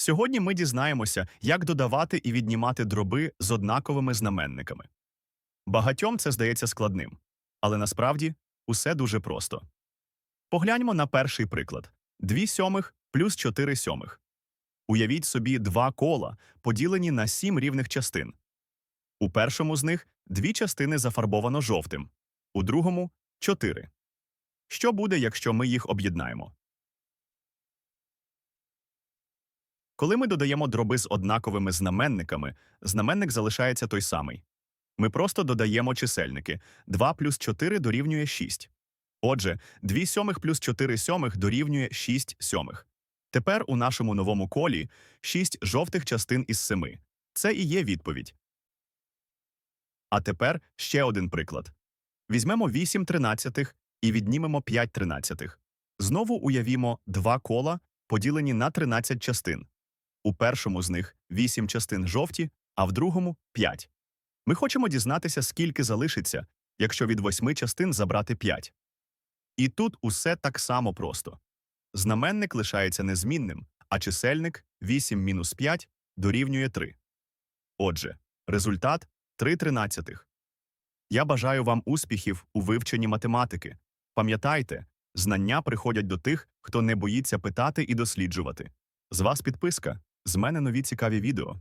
Сьогодні ми дізнаємося, як додавати і віднімати дроби з однаковими знаменниками. Багатьом це здається складним, але насправді усе дуже просто. Погляньмо на перший приклад: 2 сьомих плюс 4 сьомих. Уявіть собі два кола, поділені на сім рівних частин. У першому з них дві частини зафарбовано жовтим, у другому чотири. Що буде, якщо ми їх об'єднаємо? Коли ми додаємо дроби з однаковими знаменниками, знаменник залишається той самий. Ми просто додаємо чисельники 2 плюс 4 дорівнює 6. Отже, 2 сьомих плюс 4 сьомих дорівнює 6 сьомих. Тепер у нашому новому колі 6 жовтих частин із 7. Це і є відповідь. А тепер ще один приклад. Візьмемо 8 тринадцятих і віднімемо 5 тринадцятих. Знову уявімо два кола, поділені на 13 частин. У першому з них 8 частин жовті, а в другому 5. Ми хочемо дізнатися, скільки залишиться, якщо від 8 частин забрати 5. І тут усе так само просто. Знаменник лишається незмінним, а чисельник 8 мінус 5 дорівнює 3. Отже, результат 3 тринадцятих. Я бажаю вам успіхів у вивченні математики. Пам'ятайте, знання приходять до тих, хто не боїться питати і досліджувати. З вас підписка, з мене нові цікаві відео.